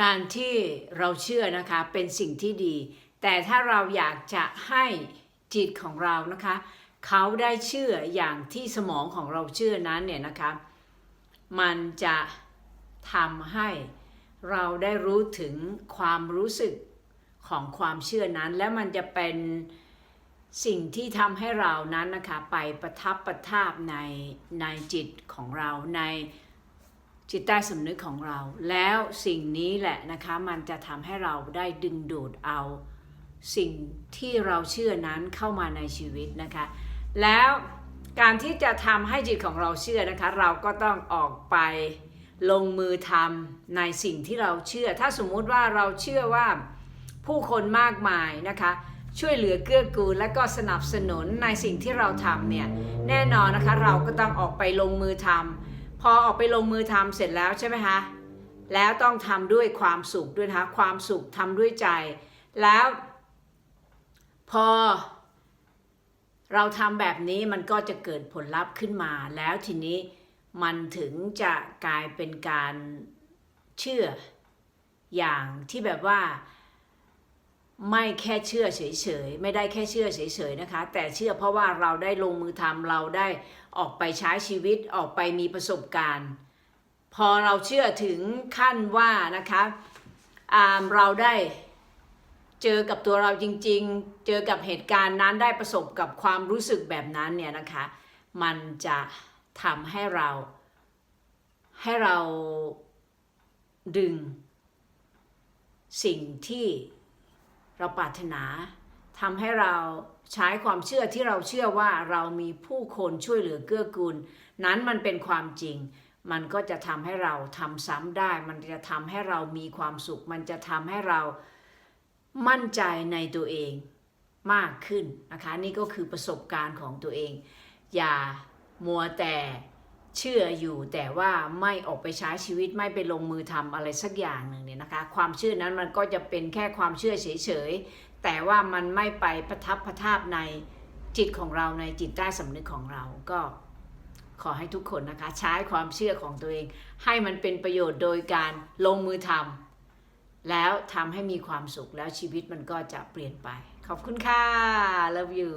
การที่เราเชื่อนะคะเป็นสิ่งที่ดี แต่ถ้าเราอยากจะให้จิตของเรานะคะเขาได้เชื่ออย่างที่สมองของเราเชื่อนั้นเนี่ยนะคะมันจะทำให้เราได้รู้ถึงความรู้สึกของความเชื่อนั้น และมันจะเป็นสิ่งที่ทำให้เรานั้นนะคะไปประทับประทาบในในจิตของเราใน จิตใต้สำนึกของเรา แล้วสิ่งนี้แหละนะคะมันจะทำให้เราได้ดึงดูดเอา สิ่งที่เราเชื่อนั้นเข้ามาในชีวิตนะคะ แล้วการที่จะทำให้จิตของเราเชื่อนะคะ เราก็ต้องออกไปลงมือทำในสิ่งที่เราเชื่อ ถ้าสมมุติว่าเราเชื่อว่าผู้คนมากมายนะคะช่วยเหลือเกื้อกูลและก็สนับสนุนในสิ่งที่เราทำเนี่ยแน่นอนนะคะเราก็ต้องออกไปลงมือทำ พอออกไปลงมือทำเสร็จแล้วใช่ไหมคะ แล้วต้องทำด้วยความสุขด้วยนะคะความสุขทำด้วยใจ แล้ว พอ เราทำแบบนี้มันก็จะเกิดผลลัพธ์ขึ้นมา แล้วทีนี้มันถึงจะกลายเป็นการเชื่ออย่างที่แบบว่า ไม่แค่เชื่อเฉยๆ ไม่ได้แค่เชื่อเฉยๆนะคะ แต่เชื่อเพราะว่าเราได้ลงมือทำเราได้ออกไปใช้ชีวิตออกไปมีประสบการณ์ พอเราเชื่อถึงขั้นว่านะคะอ่าเราได้เจอกับตัวเราจริง ๆ เจอกับเหตุการณ์นั้นได้ประสบกับความรู้สึกแบบนั้นเนี่ยนะคะ มันจะทำให้เรา ให้เราดึง สิ่งที่ เราปรารถนาทำให้เราใช้ความเชื่อที่เราเชื่อว่าเรามีผู้คนช่วยเหลือเกื้อกูล นั้นมันเป็นความจริง มันก็จะทำให้เราทำซ้ำได้ มันจะทำให้เรามีความสุข มันจะทำให้เรามั่นใจในตัวเองมากขึ้นนะคะ นี่ก็คือประสบการณ์ของตัวเอง อย่ามัวแต่ เชื่ออยู่แต่ว่าไม่ออกไปใช้ชีวิตไม่ไปลงมือทำอะไรสักอย่างหนึ่งเนี่ยนะคะ ความเชื่อนั้นมันก็จะเป็นแค่ความเชื่อเฉยๆแต่ว่ามันไม่ไปประทับประทาบในจิตของเราในจิตใต้สำนึกของเราก็ขอให้ทุกคนนะคะ ใช้ความเชื่อของตัวเอง ให้มันเป็นประโยชน์โดยการลงมือทำแล้วทำให้มีความสุขแล้วชีวิตมันก็จะเปลี่ยนไป ขอบคุณค่ะ love you